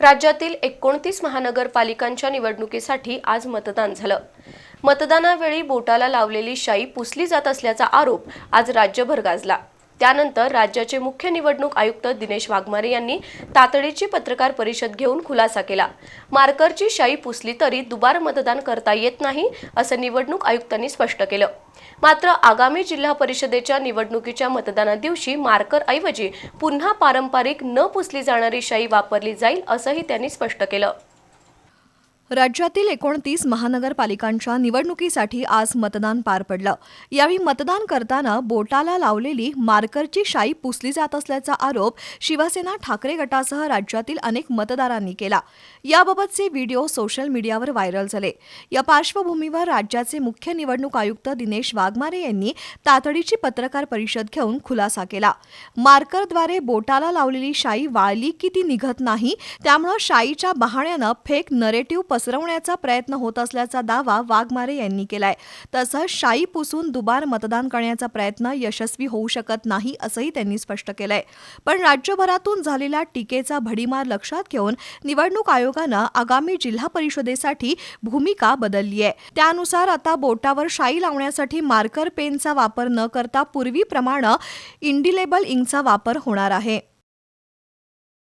राज्यातील एकोणतीस महानगरपालिकांच्या निवडणुकीसाठी आज मतदान झालं. मतदानावेळी बोटाला लावलेली शाई पुसली जात असल्याचा आरोप आज राज्यभर गाजला. त्यानंतर राज्याचे मुख्य निवडणूक आयुक्त दिनेश वाघमारे यांनी तातडीची पत्रकार परिषद घेऊन खुलासा केला. मार्करची शाई पुसली तरी दुबार मतदान करता येत नाही असं निवडणूक आयुक्तांनी स्पष्ट केलं. मात्र आगामी जिल्हा परिषदेच्या निवडणुकीच्या मतदाना दिवशी मार्कर ऐवजी पुन्हा पारंपरिक न पुसली जाणारी शाई वापरली जाईल असंही त्यांनी स्पष्ट केलं. राज्यातील एकोणतीस महानगरपालिकांच्या निवडणुकीसाठी आज मतदान पार पडलं. यावेळी मतदान करताना बोटाला लावलेली मार्करची शाई पुसली जात असल्याचा आरोप शिवसेना ठाकरे गटासह राज्यातील अनेक मतदारांनी केला. याबाबतचे व्हिडिओ सोशल मीडियावर व्हायरल झाले. या पार्श्वभूमीवर राज्याचे मुख्य निवडणूक आयुक्त दिनेश वाघमारे यांनी तातडीची पत्रकार परिषद घेऊन खुलासा केला. मार्करद्वारे बोटाला लावलेली शाई वाळली की ती निघत नाही त्यामुळं शाईच्या बहाण्यानं फेक नरेटिव्ह पसरवण्याचा प्रयत्न होत असल्याचा दावा वाघमारे यांनी केलाय. तसंच शाई पुसून दुबार मतदान करण्याचा प्रयत्न यशस्वी होऊ शकत नाही असंही त्यांनी स्पष्ट केलंय. पण राज्यभरातून झालेल्या टीकेचा भडीमार लक्षात घेऊन निवडणूक आयोगानं आगामी जिल्हा परिषदेसाठी भूमिका बदलली आहे. त्यानुसार आता बोटावर शाई लावण्यासाठी मार्कर पेनचा वापर न करता पूर्वीप्रमाणे इंडिलेबल इंकचा वापर होणार आहे.